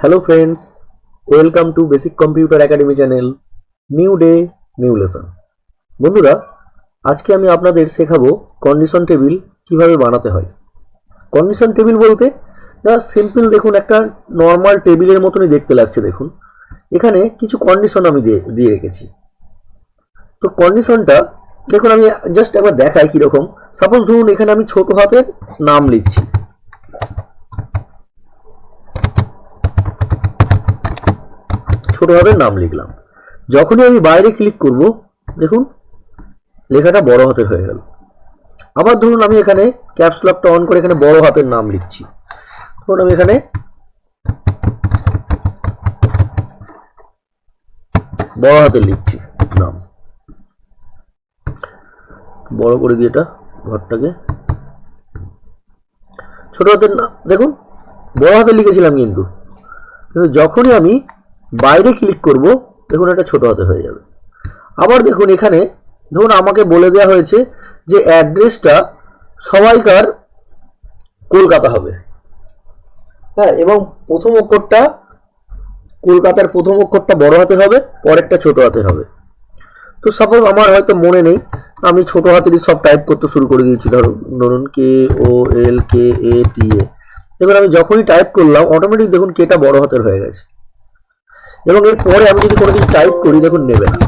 Hello friends welcome to basic computer academy channel new day new lesson বন্ধুরা, আজকে আমি আপনাদের শেখাবো কন্ডিশন টেবিল কীভাবে বানাতে হয়। কন্ডিশন টেবিল বলতে যা সিম্পল দেখুন, একটা নর্মাল টেবিলের মতনই দেখতে লাগছে, দেখুন। এখানে কিছু কন্ডিশন আমি দিয়ে রেখেছি। তো কন্ডিশনটা দেখুন, আমি জাস্ট একবার দেখাই কীরকম। সাপোজ ধরুন, এখানে আমি ছোট হাতের নাম লিখছি। ছোট হাতের নাম লিখলাম। যখনই আমি বাইরে ক্লিক করব, দেখুন, লেখাটা বড় হাতের হয়ে গেল। আবার ধরুন আমি এখানে ক্যাপস লকটা অন করে এখানে বড় হাতের নাম লিখছি। ধরুন আমি এখানে বড় হাতের লিখছি নাম। বড় করে দিয়ে এটা ঘরটাকে ছোট হাতের নাম দেখুন, বড় হাতে লিখেছিলাম কিন্তু। কিন্তু যখনই আমি বাইরে ক্লিক করব, দেখুন এটা ছোট হাতে হয়ে যাবে। আবার দেখুন এখানে, ধরুন আমাকে বলে দেওয়া হয়েছে যে অ্যাড্রেসটা সবাইকার কলকাতা হবে। হ্যাঁ এবং প্রথম অক্ষরটা কলকাতার প্রথম অক্ষরটা বড় হাতে হবে, পরেরটা ছোট হাতে হবে। তো সাপোজ আমার হয়তো মনে নেই, আমি ছোট হাতেরই সব টাইপ করতে শুরু করে দিয়েছি। ধরুন ধরুন কে ও এল কে এ টি এ এবার আমি যখনই টাইপ করলাম অটোমেটিক দেখুন কেটা বড় হাতের হয়ে গেছে। এবং এর পরে আমি যদি কোনো কিছু টাইপ করি, দেখুন নেবে না।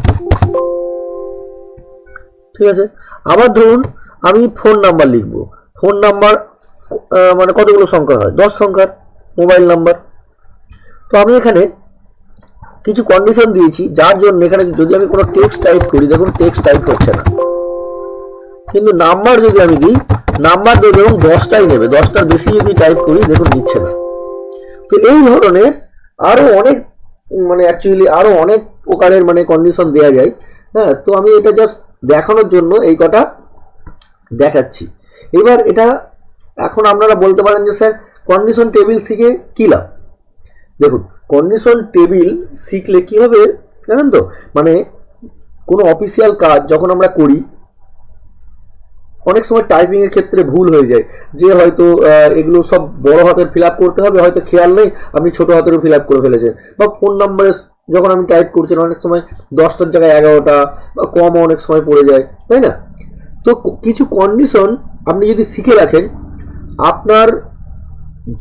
ঠিক আছে? আবার ধরুন, আমি ফোন নাম্বার লিখব। ফোন নাম্বার মানে কতগুলো সংখ্যা হয়? দশ সংখ্যার মোবাইল নাম্বার তো আমি এখানে কিছু কন্ডিশন দিয়েছি, যার জন্য এখানে যদি আমি কোনো টেক্সট টাইপ করি, দেখুন টেক্সট টাইপ হচ্ছে না। কিন্তু নাম্বার যদি আমি দিই নাম্বার দেবে এবং দশটাই নেবে। দশটার বেশি যদি টাইপ করি, দেখুন নিচ্ছে না। তো এই ধরনের আরও অনেক মানে অ্যাকচুয়ালি আরও অনেক প্রকারের মানে কন্ডিশন দেওয়া যায়। হ্যাঁ তো আমি এটা জাস্ট দেখানোর জন্য এই কটা দেখাচ্ছি। এবার এটা এখন আপনারা বলতে পারেন যে, স্যার কন্ডিশন টেবিল শিখে কী লাভ? দেখুন কন্ডিশন টেবিল শিখলে কী হবে? জানেন তো? মানে কোনো অফিসিয়াল কাজ যখন আমরা করি অনেক সময় টাইপিং এর ক্ষেত্রে ভুল হয়ে যায়। যে হয়তো এগুলো সব বড় হাতের ফিল করতে হবে, হয়তো খেয়াল নেই, আপনি ছোট হাতেরও ফিল করে ফেলেছেন। বা ফোন নাম্বারে যখন আমি টাইপ করছেন অনেক সময় দশটার জায়গায় এগারোটা, বা কম অনেক সময় পড়ে যায়, তাই না? তো কিছু কন্ডিশন আপনি যদি শিখে রাখেন, আপনার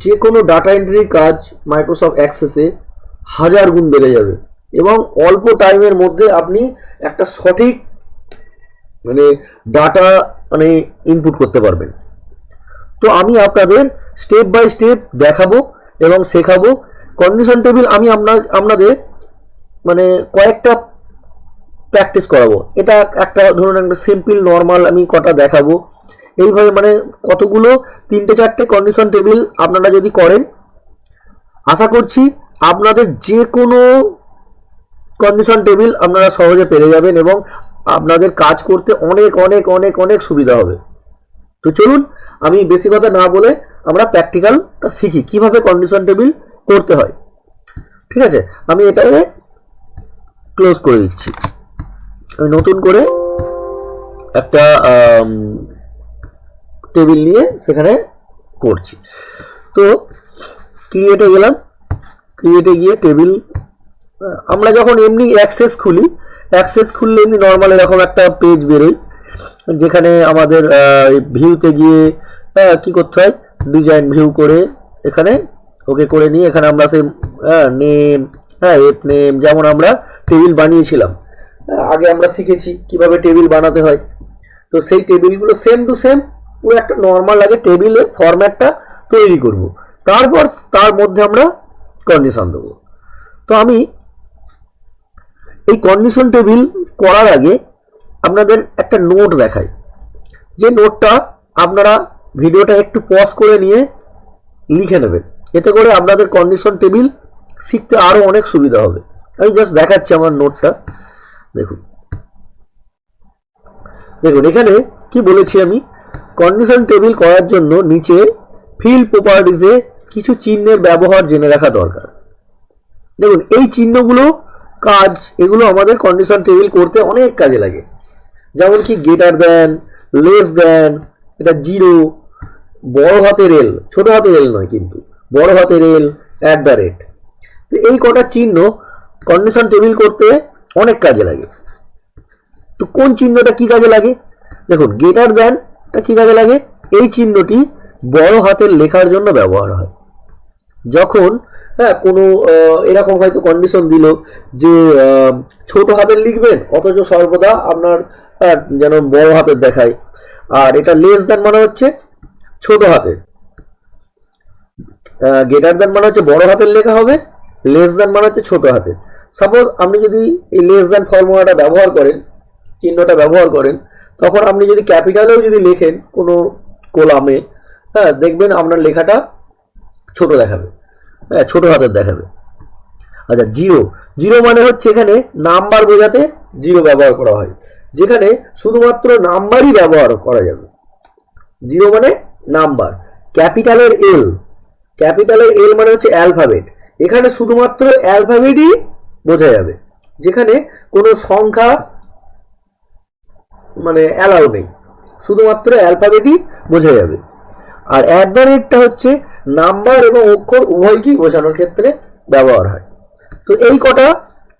যে কোনো ডাটা এন্ট্রির কাজ মাইক্রোসফট অ্যাক্সেসে হাজার গুণ বেড়ে যাবে। এবং অল্প টাইমের মধ্যে আপনি একটা সঠিক মানে ডাটা মানে ইনপুট করতে পারবেন। তো আমি আপনাদের স্টেপ বাই স্টেপ দেখাবো এবং শেখাবো। কন্ডিশন টেবিল আমি আপনার আপনাদের মানে কয়েকটা প্র্যাকটিস করাবো। এটা একটা ধরুন একটা সিম্পল নর্মাল আমি কটা দেখাবো। এইভাবে মানে কতগুলো, তিনটে, চারটে কন্ডিশন টেবিল আপনারা যদি করেন, আশা করছি আপনাদের যে কোনো কন্ডিশন টেবিল আপনারা সহজে পেরে যাবেন এবং আপনাদের কাজ করতে অনেক অনেক অনেক অনেক সুবিধা হবে। তো চলুন, আমি বেশি কথা না বলে আমরা প্র্যাকটিক্যালটা শিখি। কীভাবে কন্ডিশন টেবিল করতে হয়? ঠিক আছে? আমি এটাকে ক্লোজ করে দিচ্ছি। আমি নতুন করে একটা টেবিল নিয়ে সেখানে করছি। তো ক্রিয়েটে গেলাম। ক্রিয়েটে গিয়ে টেবিল আমরা যখন এমনি অ্যাক্সেস খুলি অ্যাক্সেস খুললে এমনি নর্মাল এরকম একটা পেজ বেরোয়, যেখানে আমাদের ভিউতে গিয়ে কি করতে হয় ডিজাইন ভিউ করে এখানে, ওকে করে নিয়ে এখানে আমরা সেই নেম হ্যাঁ এপ নেম যেমন আমরা টেবিল বানিয়েছিলাম। আগে আমরা শিখেছি কীভাবে টেবিল বানাতে হয়। তো সেই টেবিলগুলো সেম টু সেম পুরো একটা নর্মাল আগে টেবিলের ফরম্যাটটা তৈরি করব। তারপর, তার মধ্যে আমরা কন্ডিশন দেবো। তো আমি এই কন্ডিশন টেবিল করার আগে আপনাদের একটা নোট দেখাই। যে নোটটা আপনারা ভিডিওটা একটু পজ করে নিয়ে লিখে নেবেন। এতে করে আপনাদের কন্ডিশন টেবিল শিখতে আরও অনেক সুবিধা হবে। আমি জাস্ট দেখাচ্ছি আমার নোটটা দেখুন। দেখুন, এখানে কি বলেছি আমি? কন্ডিশন টেবিল করার জন্য নিচে ফিল প্রপার্টিজে কিছু চিহ্নের ব্যবহার জেনে রাখা দরকার। দেখুন, এই চিহ্নগুলো কাজ, এগুলো আমাদের কন্ডিশন টেবিল করতে অনেক কাজে লাগে। যেমন কি গেটার দেন লেস দেন, এটা জিরো বড় হাতের এল ছোট হাতের এল নয় কিন্তু, বড় হাতের এল অ্যাট দ্য রেট তো এই কটা চিহ্ন কন্ডিশন টেবিল করতে অনেক কাজে লাগে। তো কোন চিহ্নটা কি কাজে লাগে? দেখুন গেটার দেন কি কাজে লাগে? এই চিহ্নটি বড় হাতের লেখার জন্য ব্যবহার হয়। যখন হ্যাঁ কোনো এরকম হয়তো কন্ডিশন দিল যে ছোট হাতের লিখবেন, অথচ সর্বদা আপনার যেন বড় হাতের দেখায়। আর এটা লেস দেন মানে হচ্ছে ছোট হাতের। গেটার দেন মানে হচ্ছে বড় হাতের লেখা হবে লেস দেন মানে হচ্ছে ছোট হাতের। সাপোজ আপনি যদি এই লেস দেন ফর্মুলাটা ব্যবহার করেন, চিহ্নটা ব্যবহার করেন, তখন আপনি যদি ক্যাপিটালেও যদি লেখেন কোনো কোলামে হ্যাঁ দেখবেন আপনার লেখাটা ছোট দেখাবে। হ্যাঁ ছোট হাতের দেখাবে। আচ্ছা জিরো। জিরো মানে হচ্ছে এখানে নাম্বার বোঝাতে জিরো ব্যবহার করা হয়, যেখানে শুধুমাত্র নাম্বারই ব্যবহার করা যাবে। জিরো মানে নাম্বার। ক্যাপিটালের এল। ক্যাপিটালের এল মানে হচ্ছে অ্যালফাবেট। এখানে শুধুমাত্র অ্যালফাবেটই বোঝা যাবে, যেখানে কোনো সংখ্যা মানে অ্যালাউ নেই। শুধুমাত্র অ্যালফাবেটই বোঝা যাবে। আর অ্যাট দ্য রেটটা হচ্ছে নাম্বার এবং অক্ষর উভয়কেই বোঝানোর ক্ষেত্রে ব্যবহার হয়। তো এই কটা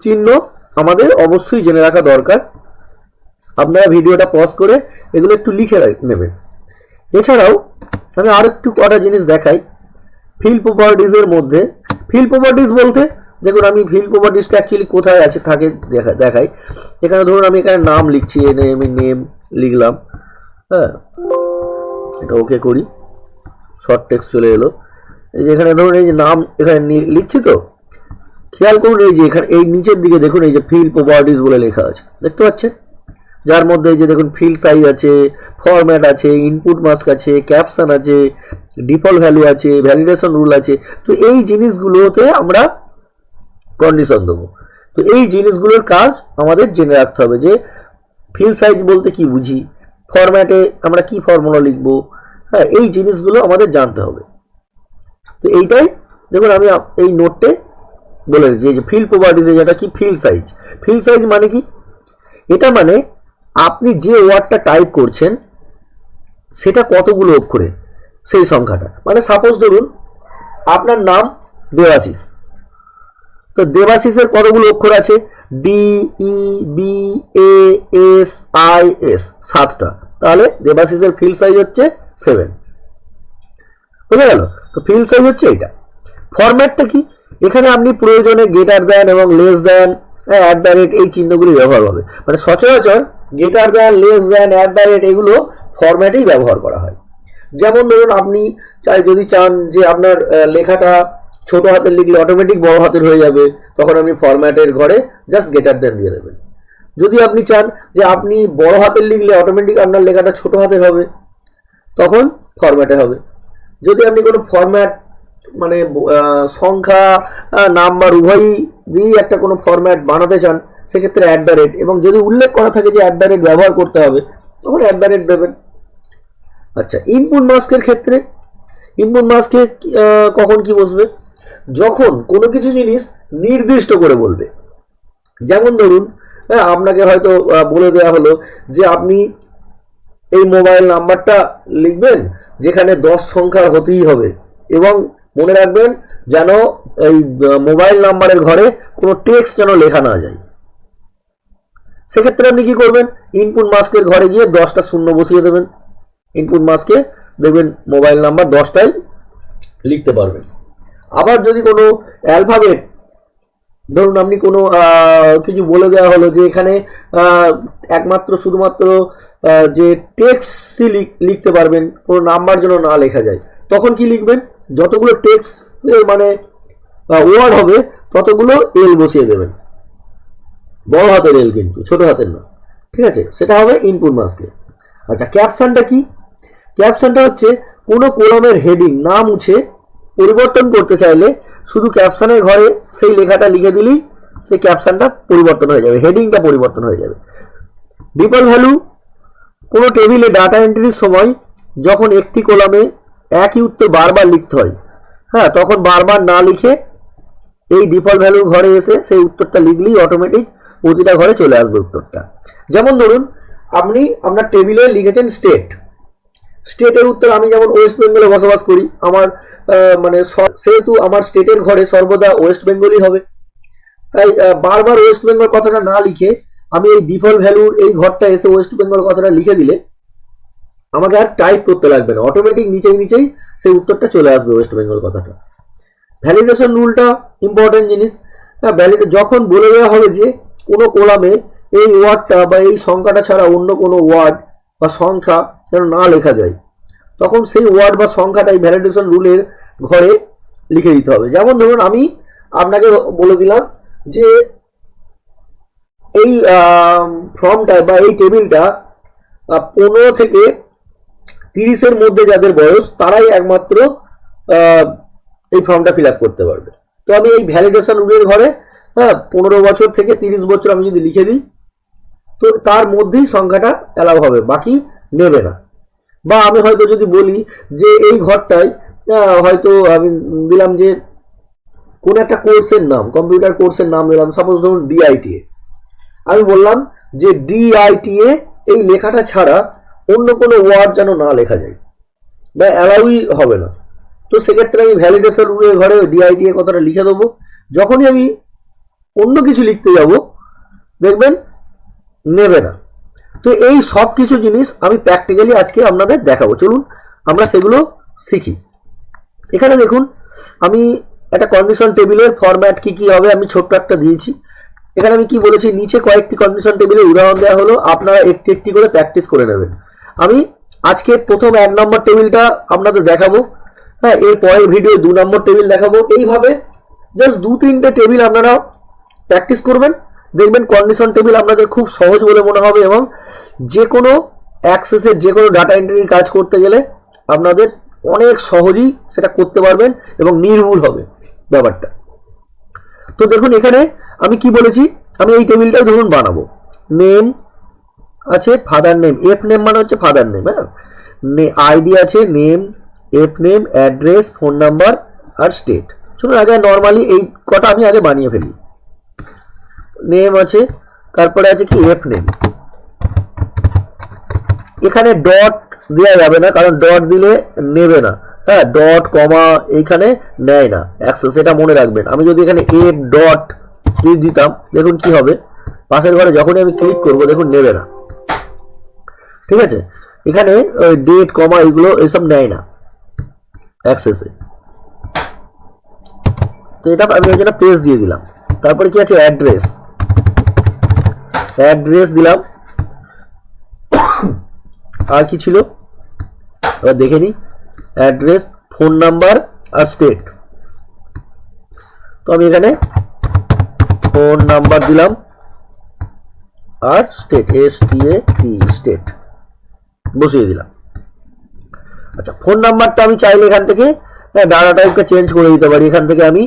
চিহ্ন আমাদের অবশ্যই জেনে রাখা দরকার। আপনারা ভিডিওটা পজ করে এগুলো একটু লিখে নেবেন। এছাড়াও আমি আর একটু কটা জিনিস দেখাই। ফিল প্রপার্টিজ এর মধ্যে। ফিল প্রপার্টিজ বলতে, দেখুন আমি ফিল প্রপার্টিজটা অ্যাকচুয়ালি কোথায় আছে থাকে দেখা দেখাই। এখানে ধরুন আমি এখানে নাম লিখছি এনে আমি নেম লিখলাম। হ্যাঁ এটা ওকে করি। শর্ট টেক্সট চলে এলো। এই যে এখানে ধরুন এই যে নাম এখানে লিখছি তো। খেয়াল করুন এই যে এখানে এই নিচের দিকে দেখুন এই যে ফিল প্রপার্টিজ বলে লেখা আছে। দেখতে পাচ্ছেন? যার মধ্যে এই যে দেখুন ফিল সাইজ আছে ফরম্যাট আছে ইনপুট মাস্ক আছে ক্যাপশন আছে ডিফল্ট ভ্যালু আছে ভ্যালিডেশন রুল আছে। তো এই জিনিসগুলোতে আমরা কন্ডিশন দেবো। তো এই জিনিসগুলোর কাজ আমাদের জেনে রাখতে হবে যে ফিল সাইজ বলতে কি বুঝি? ফরম্যাটে আমরা কি ফর্মুলা লিখব? হ্যাঁ এই জিনিসগুলো আমাদের জানতে হবে। তো এইটাই, দেখুন আমি এই নোটে বলে দিচ্ছি, এই যে ফিল প্রপার্টিজে যেটা কি ফিল সাইজ ফিল সাইজ মানে কি? এটা মানে আপনি যে ওয়ার্ডটা টাইপ করছেন, সেটা কতগুলো অক্ষরে? সেই সংখ্যাটা। মানে সাপোজ ধরুন, আপনার নাম দেবাশিস। তো দেবাশিসের কতগুলো অক্ষর আছে? D E B A S I S সাতটা। তাহলে দেবাশিসের ফিল সাইজ হচ্ছে সেভেন। বুঝে গেল? তো ফিল সাইজ হচ্ছে এটা ফরম্যাটটা কি? এখানে আপনি প্রয়োজনে গেটার দেন এবং less than at the rate এই চিহ্নগুলি ব্যবহার হবে। মানে সচরাচর greater than less than at the rate এগুলো ফরম্যাটেই ব্যবহার করা হয়। যেমন ধরুন আপনি চাই যদি চান যে আপনার লেখাটা ছোট হাতের লিখলে অটোমেটিক বড় হাতের হয়ে যাবে, তখন আপনি ফরম্যাটের ঘরে জাস্ট গেটার দেন দিয়ে দেবেন। যদি আপনি চান যে আপনি বড় হাতের লিখলে অটোমেটিক আপনার লেখাটা ছোট হাতের হবে তখন ফরম্যাটে হবে। যদি আপনি কোনো ফরম্যাট মানে সংখ্যা নাম্বার উভয়ই একটা কোনো ফরম্যাট বানাতে চান, সেক্ষেত্রে অ্যাট দ্য রেট এবং যদি উল্লেখ করা থাকে যে অ্যাট দ্য রেট ব্যবহার করতে হবে, তখন অ্যাট দ্য রেট দেবেন। আচ্ছা ইনপুট মাস্কের ক্ষেত্রে ইনপুট মাস্কে কখন কি বসবে? যখন কোনো কিছু জিনিস নির্দিষ্ট করে বলবে। যেমন ধরুন হ্যাঁ আপনাকে হয়তো বলে দেওয়া হলো যে আপনি এই মোবাইল নাম্বারটা লিখবেন, যেখানে দশ সংখ্যার হতেই হবে। এবং মনে রাখবেন যেন এই মোবাইল নাম্বারের ঘরে কোনো টেক্সট যেন লেখা না যায়। সেক্ষেত্রে আপনি কি করবেন? ইনপুট মাস্কের ঘরে গিয়ে দশটা শূন্য বসিয়ে দেবেন। ইনপুট মাস্কে দেখবেন মোবাইল নাম্বার দশটাই লিখতে পারবেন। আবার যদি কোনো অ্যালফাবেট ধরুন আপনি কোনো কিছু বলে দেওয়া হলো যে এখানে একমাত্র শুধুমাত্র যে টেক্সটই লিখতে পারবেন, কোনো নাম্বার যেন না লেখা যায়, তখন কি লিখবেন? যতগুলো টেক্সট মানে ওয়ার্ড হবে, ততগুলো এল বসিয়ে দেবেন। বড় হাতের এল কিন্তু, ছোট হাতের না। ঠিক আছে? সেটা হবে ইনপুট মাস্কে আচ্ছা ক্যাপশনটা কি? ক্যাপশনটা হচ্ছে, কোনো কলমের হেডিং না মুছে পরিবর্তন করতে চাইলে শুধু ক্যাপশনের ঘরে সেই লেখাটা লিখে দিলেই সেই ক্যাপশনটা পরিবর্তন হয়ে যাবে হেডিংটা পরিবর্তন হয়ে যাবে। ডিফল্ট ভ্যালু কোনো টেবিলে ডাটা এন্ট্রির সময় যখন একটি কলামে একই উত্তর বারবার লিখতে হয় হ্যাঁ তখন বারবার না লিখে এই ডিফল্ট ভ্যালু ঘরে এসে সেই উত্তরটা লিখলেই অটোমেটিক প্রতিটা ঘরে চলে আসবে উত্তরটা। যেমন ধরুন, আপনি আপনার টেবিলে লিখেছেন স্টেট স্টেটের উত্তর আমি যেমন ওয়েস্ট বেঙ্গলে বসবাস করি, আমার মানে সেহেতু আমার স্টেটের ঘরে সর্বদা ওয়েস্ট বেঙ্গলই হবে। তাই বারবার ওয়েস্ট বেঙ্গল কথাটা না লিখে আমি এই ডিফল্ট ভ্যালুর এই ঘরটা এসে ওয়েস্ট বেঙ্গল কথাটা লিখে দিলে আমাকে আর টাইপ করতে লাগবে না। অটোমেটিক নিচেই নিচেই সেই উত্তরটা চলে আসবে ওয়েস্ট বেঙ্গল কথাটা। ভ্যালিডেশন রুলটা ইম্পর্টেন্ট জিনিস। ভ্যালিড যখন বলে দেওয়া হবে যে কোনো কোলামে এই ওয়ার্ডটা বা এই সংখ্যাটা ছাড়া অন্য কোনো ওয়ার্ড বা সংখ্যা যেন না লেখা যায়। তখন সেই ওয়ার্ড বা সংখ্যাটা এই ভ্যালিডেশন রুলের ঘরে লিখে দিতে হবে। যেমন ধরুন আমি আপনাকে বলে দিলাম যে এই ফর্মটা বা এই টেবিলটা পনেরো থেকে তিরিশের মধ্যে যাদের বয়স, তারাই একমাত্র এই ফর্মটা ফিল করতে পারবে। তো আমি এই ভ্যালিডেশন রুলের ঘরে হ্যাঁ পনেরো বছর থেকে তিরিশ বছর আমি যদি লিখে দিই, তো তার মধ্যেই সংখ্যাটা অ্যালাউ হবে। বাকি নেবে না। বা আমি হয়তো যদি বলি যে এই ঘরটায় হয়তো আমি দিলাম যে কোন একটা কোর্সের নাম, কম্পিউটার কোর্সের নাম দিলাম সাপোজ ধরুন ডিআইটিএ আমি বললাম যে ডিআইটিএ এই লেখাটা ছাড়া অন্য কোনো ওয়ার্ড যেন না লেখা যায়। বা অ্যালাউই হবে না। তো সেক্ষেত্রে আমি ভ্যালিডেশন রুলের ঘরে ডিআইটিএ কথাটা লিখে দেবো। যখনই আমি অন্য কিছু লিখতে যাব, দেখবেন নেবে না। তো এই সব কিছু জিনিস আমি প্র্যাকটিক্যালি আজকে আপনাদের দেখাবো। চলুন, আমরা সেগুলো শিখি। এখানে দেখুন, আমি একটা কন্ডিশন টেবিলের ফরম্যাট কি কি হবে, আমি ছোট্ট একটা দিয়েছি। এখানে আমি কি বলেছি, নিচে কয়েকটি কন্ডিশন টেবিলের উদাহরণ দেওয়া হলো, আপনারা একটি একটি করে প্র্যাকটিস করে নেবেন। আমি আজকে প্রথম এক নম্বর টেবিলটা আপনাদের দেখাবো। হ্যাঁ এর পরের ভিডিও দু নম্বর টেবিল দেখাবো। এইভাবে জাস্ট দু তিনটে টেবিল আপনারা প্র্যাকটিস করবেন। দেখবেন কন্ডিশন টেবিল আপনাদের খুব সহজ বলে মনে হবে এবং যে কোনো অ্যাক্সেসের যে কোনো ডাটা এন্ট্রির কাজ করতে গেলে আপনাদের অনেক সহজেই সেটা করতে পারবেন এবং নির্ভুল হবে ব্যাপারটা। তো দেখুন এখানে আমি কি বলেছি? আমি এই টেবিলটাই ধরুন বানাবো। নেম আছে ফাদার নেম এফ নেম মানে হচ্ছে ফাদার নেম হ্যাঁ? আইডি আছে name F name address phone number আর স্টেট শুনুন আগে নর্মালি এই কটা আমি আগে বানিয়ে ফেলি। নেম আছে, তারপরে আছে কি? এফ নেম এখানে ডট দেওয়া যাবে না, কারণ ডট দিলে নেবে না। হ্যাঁ ডট কমা এইখানে নেয় না। অ্যাক্সেস এটা মনে রাখবেন। আমি যদি এখানে এফ ডট দিতাম, দেখুন কি হবে? পাশের ঘরে যখনই আমি ক্লিক করব, দেখুন নেবে না। ঠিক আছে? এখানে ডেট কমা এগুলো এসব নেয় না। অ্যাক্সেসে তো এটা আমি ওই জন্য পেজ দিয়ে দিলাম। তারপরে কি আছে? অ্যাড্রেস অ্যাড্রেস দিলাম। আর কি ছিল? এবার দেখে নিই। অ্যাড্রেস, ফোন নাম্বার আর স্টেট তো আমি এখানে ফোন নাম্বার দিলাম আর state S T A T state বসিয়ে দিলাম। আচ্ছা ফোন নাম্বারটা আমি চাইলে এখান থেকে ডাটা টাইপটা চেঞ্জ করে দিতে পারি। এখান থেকে আমি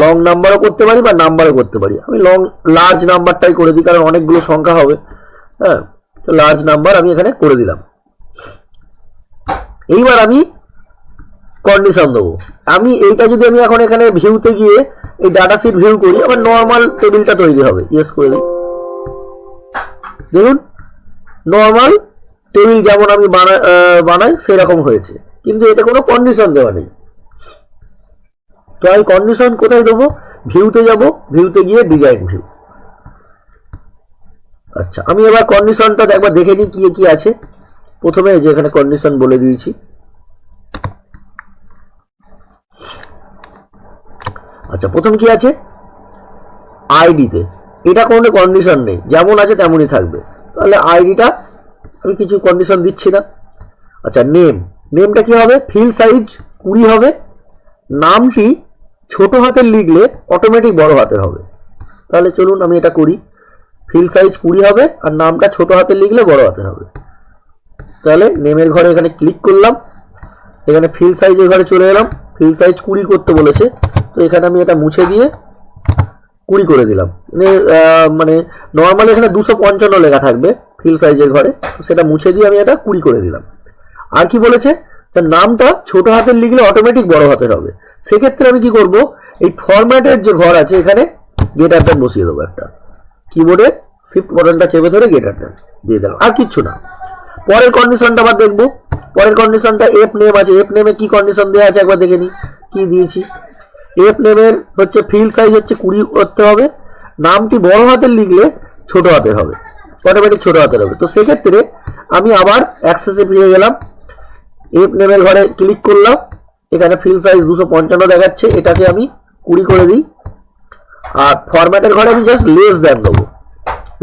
লং নাম্বারও করতে পারি বা নাম্বারও করতে পারি। আমি লং লার্জ নাম্বারটাই করে দিই, কারণ অনেকগুলো সংখ্যা হবে। হ্যাঁ তো লার্জ নাম্বার আমি এখানে করে দিলাম। এইবার আমি কন্ডিশন দেবো। আমি এইটা যদি আমি এখন এখানে ভিউতে গিয়ে এই ডাটা শিট ভিউ করি, আবার নর্মাল টেবিলটা তৈরি হবে। ইয়েস করে দিই দেখুন নর্মাল টেবিল যেমন আমি বানাই, সেরকম হয়েছে। কিন্তু এতে কোনো কন্ডিশন দেওয়া নেই। আমি কন্ডিশন কোথায় দেবো? ভিউতে যাব, ভিউতে গিয়ে ডিজাইন ভিউ আচ্ছা আমি এবার কন্ডিশনটা একবার দেখে নিই কি কি আছে। প্রথমে যে এখানে কন্ডিশন বলে দিয়েছি। আচ্ছা প্রথম কি আছে? আইডিতে এটা কোনো কন্ডিশন নেই। যেমন আছে তেমনই থাকবে। তাহলে আইডিটা আমি কিছু কন্ডিশন দিচ্ছি না। আচ্ছা নেম নেমটা কি হবে? ফিল সাইজ কুড়ি হবে। নামটি ছোট হাতের লিখলে অটোমেটিক বড় হাতের হবে। তাহলে চলুন আমি এটা করি। ফিল সাইজ কুড়ি হবে আর নামটা ছোট হাতের লিখলে বড় হাতের হবে। তাহলে নেমের ঘরে এখানে ক্লিক করলাম। এখানে ফিল সাইজের ঘরে চলে এলাম। ফিল সাইজ কুড়ি করতে বলেছে। তো এখানে আমি এটা মুছে দিয়ে কুড়ি করে দিলাম। মানে মানে নর্মালি এখানে দুশো পঞ্চান্ন লেখা থাকবে ফিল সাইজের ঘরে। সেটা মুছে দিয়ে আমি এটা কুড়ি করে দিলাম। আর কি বলেছে? তার নামটা ছোট হাতের লিখলে অটোমেটিক বড় হাতের হবে। সেক্ষেত্রে আমি কি করব? এই ফরম্যাটের যে ঘর আছে এখানে গেটার ট্যান বসিয়ে দেবো একটা। কিবোর্ডে শিফট বাটনটা চেপে ধরে গেটার ট্যান দিয়ে দিলাম। আর কিচ্ছু না। পরের কন্ডিশনটা আবার দেখব। পরের কন্ডিশনটা এফ নেম আছে। এফ নেমে কি কন্ডিশন দেওয়া আছে একবার দেখে নিই। কি দিয়েছি? এফ নেমের হচ্ছে ফিল সাইজ হচ্ছে কুড়ি করতে হবে। নামটি বড় হাতের লিখলে ছোট হাতের হবে। অটোমেটিক ছোট হাতের হবে। তো সেক্ষেত্রে আমি আবার অ্যাক্সেসে ফিরে গেলাম। এফ নেমের ঘরে ক্লিক করলাম। এখানে ফিল সাইজ দুশো পঞ্চান্ন দেখাচ্ছে, এটাকে আমি কুড়ি করে দিই। আর ফরম্যাটের ঘরে আমি জাস্ট লেস দেন দেবো।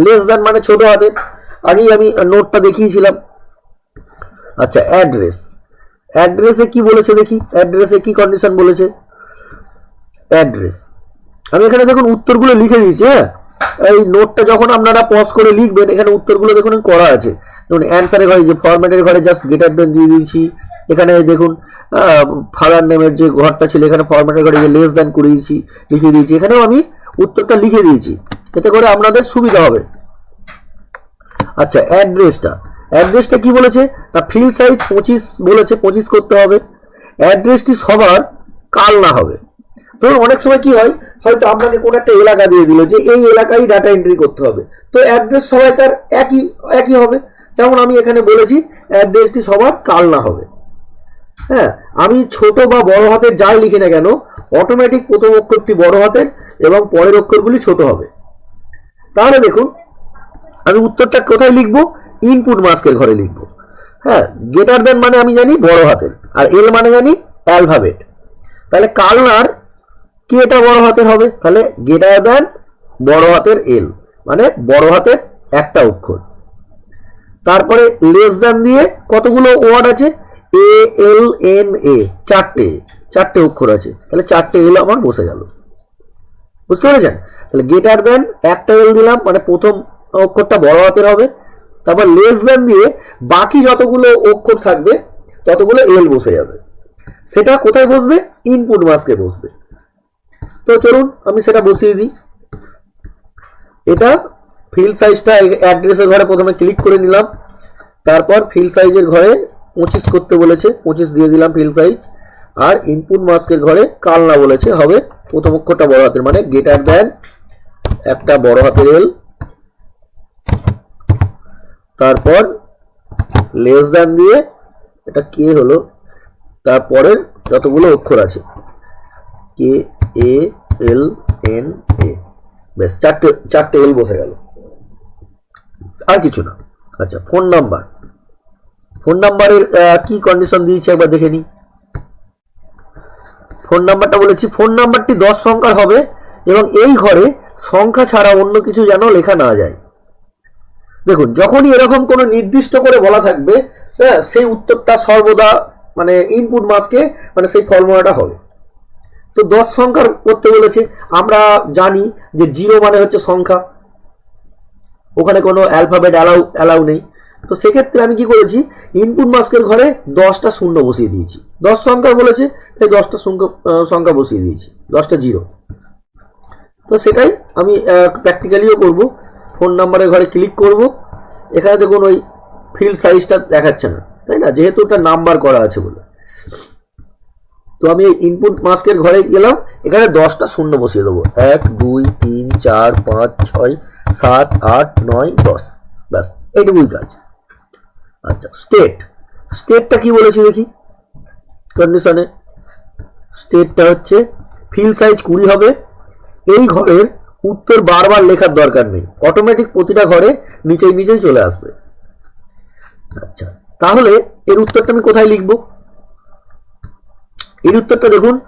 লেস দেন মানে ছোট হাতের। আগেই আমি নোটটা দেখিয়েছিলাম। আচ্ছা অ্যাড্রেস অ্যাড্রেসে কি বলেছে দেখি? অ্যাড্রেসে কি কন্ডিশন বলেছে? অ্যাড্রেস আমি এখানে দেখুন উত্তরগুলো লিখে দিয়েছি হ্যাঁ? এই নোটটা যখন আপনারা পজ করে লিখবেন, এখানে উত্তরগুলো দেখুন করা আছে। যেমন অ্যান্সারের ঘরে যে ফরম্যাটের ঘরে জাস্ট গেটার দেন দিয়ে দিয়েছি। এখানে দেখুন ফাদার নেমের যে ঘরটা ছিল, এখানে ফরম্যাটের ঘরে যে লেস দেন করে দিয়েছি লিখে দিয়েছি। এখানেও আমি উত্তরটা লিখে দিয়েছি। এতে করে আপনাদের সুবিধা হবে। আচ্ছা অ্যাড্রেসটা অ্যাড্রেসটা কি বলেছে? না ফিল সাইজ পঁচিশ বলেছে, পঁচিশ করতে হবে। অ্যাড্রেসটি সবার কাল না হবে। ধরুন, অনেক সময় কি হয়, হয়তো আপনাকে কোনো একটা এলাকা দিয়ে দিল যে এই এলাকায় ডাটা এন্ট্রি করতে হবে। তো অ্যাড্রেস সবাই তার একই একই হবে। যেমন আমি এখানে বলেছি অ্যাড্রেসটি সবার কাল না হবে। হ্যাঁ আমি ছোট বা বড় হাতের যাই লিখি না কেন অটোমেটিক প্রথম অক্ষরটি বড় হাতের এবং পরের অক্ষরগুলি ছোট হবে। তাহলে দেখুন, আমি উত্তরটা কোথায় লিখব? ইনপুট মাস্কের ঘরে লিখব। হ্যাঁ গেটার দেন মানে আমি জানি বড় হাতের, আর এল মানে জানি অ্যালফাবেট তাহলে কালনার কি এটা বড় হাতের হবে? তাহলে গেটার দেন বড় হাতের এল মানে বড় হাতের একটা অক্ষর। তারপরে লেস দেন দিয়ে কতগুলো ওয়ার্ড আছে? এ এল এন এ চারটে চারটে অক্ষর আছে। তাহলে চারটে এল আমার বসে গেল। বুঝতে পেরেছেন? তাহলে গেটার দেন একটা এল দিলাম মানে প্রথম অক্ষরটা বড় হাতের হবে। তারপর লেস দেন দিয়ে বাকি যতগুলো অক্ষর থাকবে, ততগুলো এল বসে যাবে। সেটা কোথায় বসবে? ইনপুট মাস্কে বসবে। তো চলুন, আমি সেটা বসিয়ে দিই। এটা ফিল সাইজটা অ্যাড্রেসের ঘরে প্রথমে ক্লিক করে নিলাম। তারপর ফিল সাইজের ঘরে পঁচিশ করতে বলেছে, পঁচিশ দিয়ে দিলাম ফিল সাইজ আর ইনপুট মাস্কের ঘরে কালনা বলেছে, হবে প্রথম অক্ষরটা বড় হাতের মানে গেটার দেন একটা বড় হাতের এল তারপর লেস দেন দিয়ে, এটা কে হলো, তারপরের যতগুলো অক্ষর আছে কে এ এল এন এ বেশ চারটে চারটে এল বসে গেল, আর কিছু না। আচ্ছা ফোন নাম্বার ফোন নাম্বারের কি কন্ডিশন দিয়েছে একবার দেখে নিই ফোন নাম্বারটা বলেছি, ফোন নাম্বারটি দশ সংখ্যার হবে এবং এই ঘরে সংখ্যা ছাড়া অন্য কিছু যেন লেখা না যায়। দেখুন, যখনই এরকম কোনো নির্দিষ্ট করে বলা থাকবে হ্যাঁ সেই উত্তরটা সর্বদা মানে ইনপুট মাসকে মানে সেই ফর্মুলাটা হবে। তো দশ সংখ্যার করতে বলেছে, আমরা জানি যে জিরো মানে হচ্ছে সংখ্যা। ওখানে কোনো অ্যালফাবেট অ্যালাউ অ্যালাউ নেই। তো সেক্ষেত্রে আমি কি করেছি? ইনপুট মাস্কের ঘরে দশটা শূন্য বসিয়ে দিয়েছি। দশ সংখ্যা বলেছে, তাই দশটা সংখ্যা সংখ্যা বসিয়ে দিয়েছি। দশটা জিরো তো সেটাই আমি প্র্যাকটিক্যালিও করব। ফোন নাম্বারের ঘরে ক্লিক করব। এখানে দেখুন ওই ফিল্ড সাইজটা দেখাচ্ছে না, তাই না? যেহেতু ওটা নাম্বার করা আছে বলে। তো আমি ইনপুট মাস্কের ঘরে গেলাম। এখানে দশটা শূন্য বসিয়ে দেবো। এক, দুই, তিন, চার, পাঁচ, ছয়, সাত, আট, নয়, দশ। ব্যাস, এইটুকুই কাজ। আচ্ছা স্টেট স্টেটটা কি বলেছি দেখি? কন্ডিশনে স্টেটটা হচ্ছে ফিল সাইজ কুড়ি হবে। এই ঘরের উত্তর বারবার লেখার দরকার নেই। অটোমেটিক প্রতিটা ঘরে নিচেই নিচেই চলে আসবে। আচ্ছা তাহলে এর উত্তরটা আমি কোথায় লিখব? এর উত্তরটা দেখুন।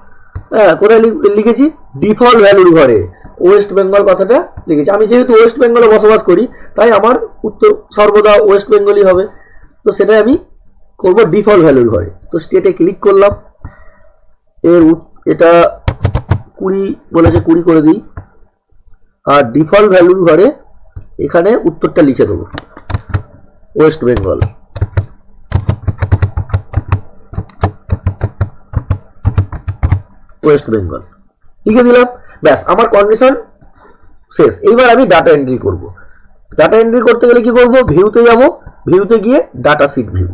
হ্যাঁ কোথায় লিখ- লিখেছি? ডিফল্ট ভ্যালুর ঘরে। ওয়েস্ট বেঙ্গল কথাটা লিখেছি। আমি যেহেতু ওয়েস্ট বেঙ্গলে বসবাস করি, তাই আমার উত্তর সর্বদা ওয়েস্ট বেঙ্গলই হবে। তো সেটাই আমি করব ডিফল্ট ভ্যালুর ঘরে তো স্টেটে ক্লিক করলাম। এর এটা কুড়ি বলেছে, কুড়ি করে দিই। আর ডিফল্ট ভ্যালুর ঘরে এখানে উত্তরটা লিখে দেবো। ওয়েস্ট বেঙ্গল ওয়েস্ট বেঙ্গল লিখে দিলাম। ব্যাস, আমার কন্ডিশন শেষ। এইবার আমি ডাটা এন্ট্রি করব। ডাটা এন্ট্রি করতে গেলে কি করব? ভিউতে যাব। ভিউতে গিয়ে ডাটা সিট ভিউ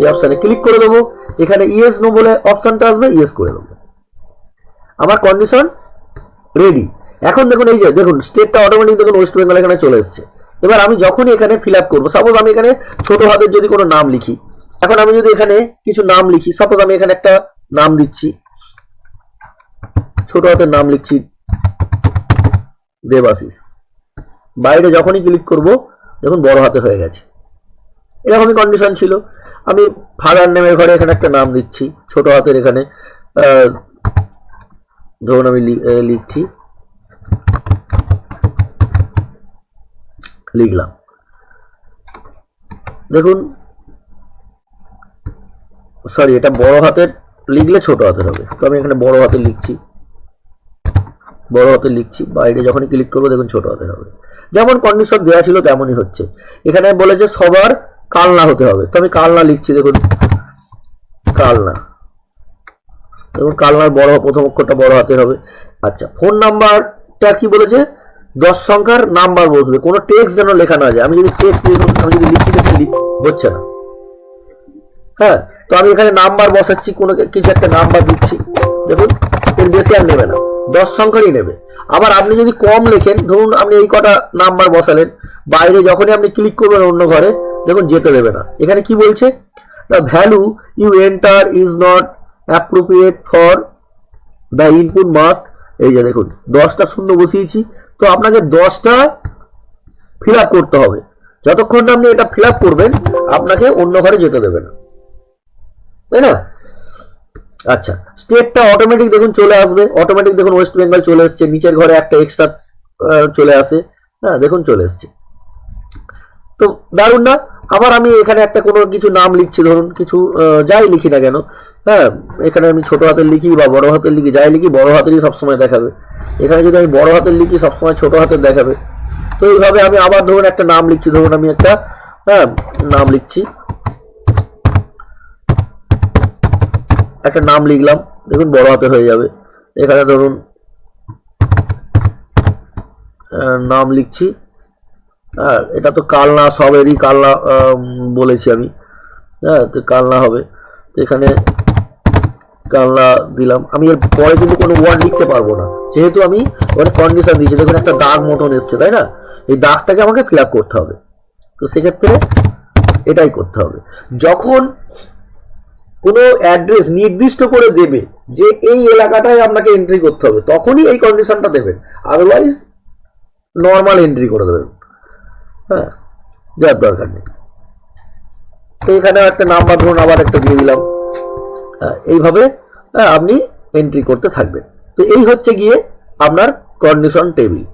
এই অপশানে ক্লিক করে দেবো। এখানে ইয়েস নো বলে অপশানটা আসবে ইয়েস করে দেবো। আমার কন্ডিশন রেডি এখন দেখুন এই যে, দেখুন স্টেটটা অটোমেটিক দেখুন ওয়েস্ট বেঙ্গল এখানে চলে এসছে। এবার আমি যখনই এখানে ফিল আপ করব সাপোজ আমি এখানে ছোট হাতের যদি কোনো নাম লিখি, এখন আমি যদি এখানে কিছু নাম লিখি সাপোজ আমি এখানে একটা নাম দিচ্ছি, ছোট হাতের নাম লিখছি, দেবাশিস। বাইরে যখনই ক্লিক করব, দেখুন বড় হাতে হয়ে গেছে। এরকমই কন্ডিশন ছিল। আমি ফাদার নেমের ঘরে এখানে একটা নাম দিচ্ছি ছোট হাতের এখানে। ধরুন আমি লিখছি। লিখলাম। দেখুন সরি এটা বড় হাতের, লিখলে ছোট হাতের হবে। তো আমি এখানে বড় হাতে লিখছি। বড় হাতে লিখছি। বাইরে যখনই ক্লিক করব দেখুন ছোট হাতের হবে। যেমন কন্ডিশন দেওয়া ছিল তেমনই হচ্ছে। এখানে বলেছে সবার কালনা হতে হবে। তো আমি কালনা লিখছি, দেখুন। কালনা। দেখুন, কালনার বড়, প্রথম অক্ষরটা বড় হাতের হবে। আচ্ছা ফোন নাম্বারটা কি বলেছে? দশ সংখ্যার নাম্বার বসবে কোনো টেক্সট যেন লেখা না যায়। আমি যদি টেক্সট আমি যদি লিখি, লিখ- হচ্ছে না। হ্যাঁ তো আমি এখানে নাম্বার বসাচ্ছি, কোনো কিছু একটা নাম্বার দিচ্ছি। দেখুন, এর বেশি আর নেবে না। দশ সংখ্যারই নেবে। আবার আপনি যদি কম লেখেন, ধরুন আপনি এই কটা নাম্বার বসালেন, বাইরে যখনই আপনি ক্লিক করবেন অন্য ঘরে দেখুন, যেতে দেবে না। এখানে কি বলছে? The value you enter is not appropriate for the input mask এই যে দেখুন, দশটা শূন্য বসিয়েছি। তো আপনাকে দশটা ফিল করতে হবে। যতক্ষণ না আপনি এটা ফিল করবেন, আপনাকে অন্য ঘরে যেতে দেবে না। তাই না? আচ্ছা স্টেটটা অটোমেটিক দেখুন চলে আসবে। অটোমেটিক দেখুন ওয়েস্ট বেঙ্গল চলে এসছে। নিচের ঘরে একটা এক্সট্রা চলে আসে। হ্যাঁ দেখুন চলে এসছে। তো দারুণ না? আবার আমি এখানে একটা কোনো কিছু নাম লিখছি, ধরুন কিছু যাই লিখি না কেন। হ্যাঁ এখানে আমি ছোট হাতের লিখি বা বড় হাতের লিখি, যাই লিখি, বড় হাতেরই সবসময় দেখাবে। এখানে যদি আমি বড় হাতের লিখি, সবসময় ছোট হাতের দেখাবে। তো এইভাবে আমি আবার ধরুন একটা নাম লিখছি, ধরুন আমি একটা হ্যাঁ নাম লিখছি। একটা নাম লিখলাম, দেখুন বড় হাতে হয়ে যাবে। এখানে ধরুন নাম লিখছি। হ্যাঁ এটা তো কালনা, সবেরই কালনা বলেছি আমি। হ্যাঁ তো কালনা হবে। এখানে কালনা দিলাম। আমি এর পরে কিন্তু কোনো ওয়ার্ড লিখতে পারব না। যেহেতু আমি ওখানে কন্ডিশন দিয়েছি, দেখুন একটা দাগ মতন এসছে, তাই না? এই দাগটাকে আমাকে ফিল করতে হবে। তো সেক্ষেত্রে এটাই করতে হবে। যখন কোনো অ্যাড্রেস নির্দিষ্ট করে দেবে যে এই এলাকাটায় আপনাকে এন্ট্রি করতে হবে, তখনই এই কন্ডিশনটা দেবেন। আদারওয়াইজ নর্মাল এন্ট্রি করে দেবেন। হ্যাঁ দেওয়ার দরকার নেই। তো এখানে একটা নাম্বার ধরুন আবার একটা দিয়ে দিলাম। হ্যাঁ, এইভাবে হ্যাঁ, আপনি এন্ট্রি করতে থাকবেন। তো এই হচ্ছে গিয়ে আপনার কন্ডিশন টেবিল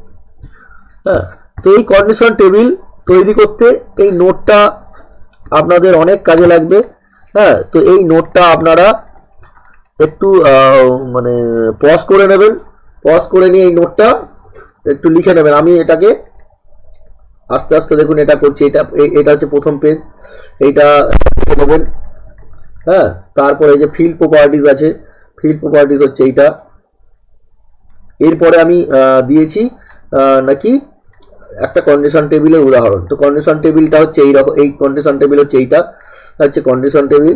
হ্যাঁ তো এই কন্ডিশন টেবিল তৈরি করতে এই নোটটা আপনাদের অনেক কাজে লাগবে। হ্যাঁ তো এই নোটটা আপনারা একটু মানে পজ করে নেবেন। পজ করে নিয়ে এই নোটটা একটু লিখে নেবেন। আমি এটাকে আস্তে আস্তে দেখুন এটা করছি, এটা এটা হচ্ছে প্রথম পেজ এইটা নেবেন। হ্যাঁ তারপরে যে ফিল্ড প্রপার্টিজ আছে ফিল্ড প্রপার্টিজ হচ্ছে এইটা। এরপরে আমি দিয়েছি নাকি একটা কন্ডিশন টেবিলের উদাহরণ। তো কন্ডিশন টেবিলটা হচ্ছে এই রকম এই কন্ডিশন টেবিল হচ্ছে এইটা, হচ্ছে কন্ডিশন টেবিল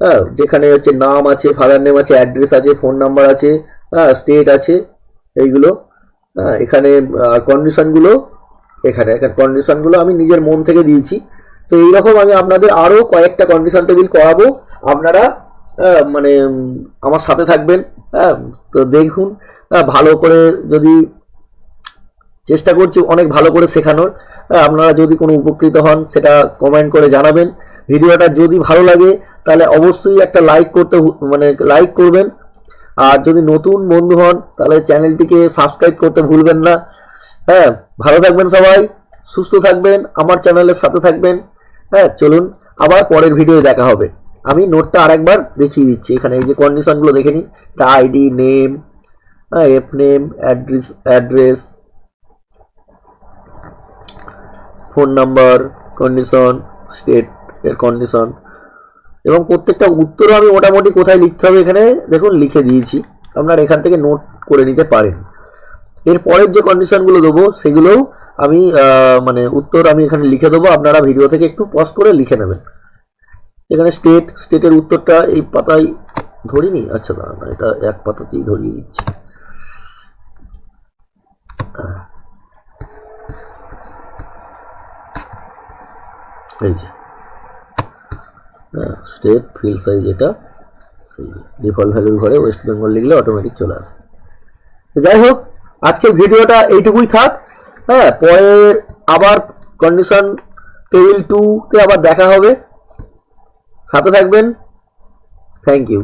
হ্যাঁ যেখানে হচ্ছে নাম আছে ফাদার নেম আছে অ্যাড্রেস আছে ফোন নাম্বার আছে হ্যাঁ স্টেট আছে, এইগুলো হ্যাঁ এখানে কন্ডিশনগুলো এখানে কন্ডিশনগুলো আমি নিজের মন থেকে দিয়েছি। তো এইরকম আমি আপনাদের আরও কয়েকটা কন্ডিশন টেবিল করাবো। আপনারা মানে আমার সাথে থাকবেন হ্যাঁ তো দেখুন ভালো করে যদি চেষ্টা করছি অনেক ভালো করে শেখানোর। আপনারা যদি কোনো উপকৃত হন, সেটা কমেন্ট করে জানাবেন। ভিডিওটা যদি ভালো লাগে, তাহলে অবশ্যই একটা লাইক করতে মানে লাইক করবেন। আর যদি নতুন বন্ধু হন, তাহলে চ্যানেলটিকে সাবস্ক্রাইব করতে ভুলবেন না। হ্যাঁ ভালো থাকবেন সবাই, সুস্থ থাকবেন, আমার চ্যানেলের সাথে থাকবেন। হ্যাঁ চলুন, আবার পরের ভিডিও দেখা হবে। আমি নোটটা আরেকবার দেখিয়ে দিচ্ছি। এখানে এই যে কন্ডিশনগুলো দেখে নিন। আইডি নেম হ্যাঁ F name address address phone number condition state এর কন্ডিশন এবং প্রত্যেকটা উত্তরও আমি মোটামুটি কোথায় লিখতে হবে এখানে, দেখুন, লিখে দিয়েছি। আপনারা এখান থেকে নোট করে নিতে পারেন। এর পরের যে কন্ডিশনগুলো দেবো সেগুলোও আমি মানে উত্তর আমি এখানে লিখে দেবো আপনারা ভিডিও থেকে একটু পজ করে লিখে নেবেন। এখানে স্টেট স্টেটের উত্তরটা এই পাতায় ধরিনি? আচ্ছা দাঁড়ান না, এটা এক পাতাতেই ধরিয়ে দিচ্ছি। এই যে। স্টেট ফিল সাইজ এটা ডিফল্ট ভ্যালুর ঘরে ওয়েস্ট বেঙ্গল লিখলে অটোমেটিক চলে আসে। যাই হোক আজকের ভিডিওটা এইটুকুই থাক হ্যাঁ পরে আবার কন্ডিশন টেবিল টুতে আবার দেখা হবে। সাথে থাকবেন। Thank you